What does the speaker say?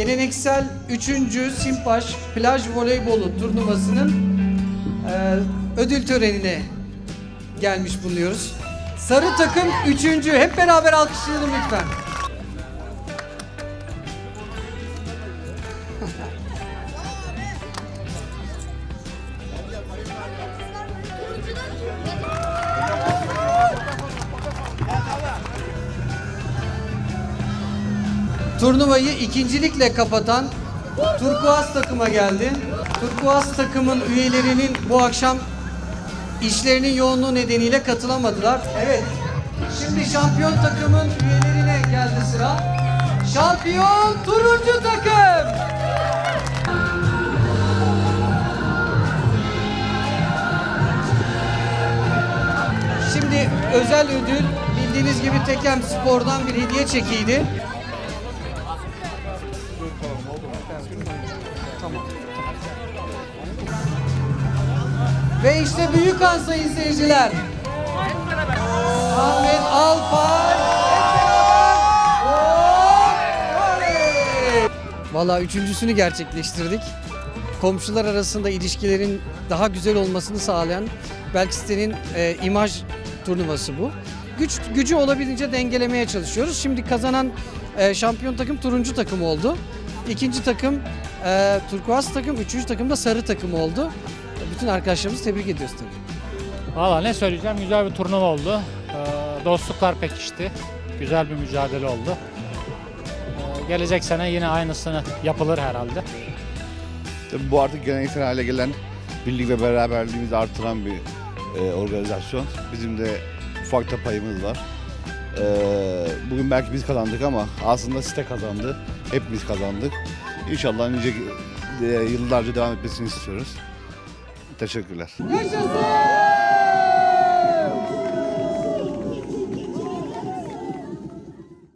geleneksel 3. Simpaş Plaj Voleybolu turnuvasının e, ödül törenine gelmiş bulunuyoruz. Sarı takım 3. Hep beraber alkışlayalım lütfen. Turnuvayı ikincilikle kapatan Turkuaz takıma geldi. Turkuaz takımın üyelerinin bu akşam işlerinin yoğunluğu nedeniyle katılamadılar. Evet. Şimdi şampiyon takımın üyelerine geldi sıra. Şampiyon turuncu takım. Şimdi özel ödül bildiğiniz gibi Tekem Spor'dan bir hediye çekiydi. Ve işte büyük an sayın seyirciler. Ahmet oley! Vallahi üçüncüsünü gerçekleştirdik. Komşular arasında ilişkilerin daha güzel olmasını sağlayan belki sitenin e, imaj turnuvası bu. Güç gücü olabildiğince dengelemeye çalışıyoruz. Şimdi kazanan e, şampiyon takım turuncu takım oldu. İkinci takım e, turkuaz takım, üçüncü takım da sarı takım oldu. Bütün arkadaşlarımızı tebrik ediyoruz tabii. Valla ne söyleyeceğim güzel bir turnuva oldu. Ee, dostluklar pekişti. Güzel bir mücadele oldu. Ee, gelecek sene yine aynısını yapılır herhalde. Tabii bu artık geleneksel hale gelen birlik ve beraberliğimizi artıran bir e, organizasyon. Bizim de ufak da payımız var. E, bugün belki biz kazandık ama aslında site kazandı. Hepimiz kazandık. İnşallah nice e, yıllarca devam etmesini istiyoruz. Teşekkürler. Yaşasın!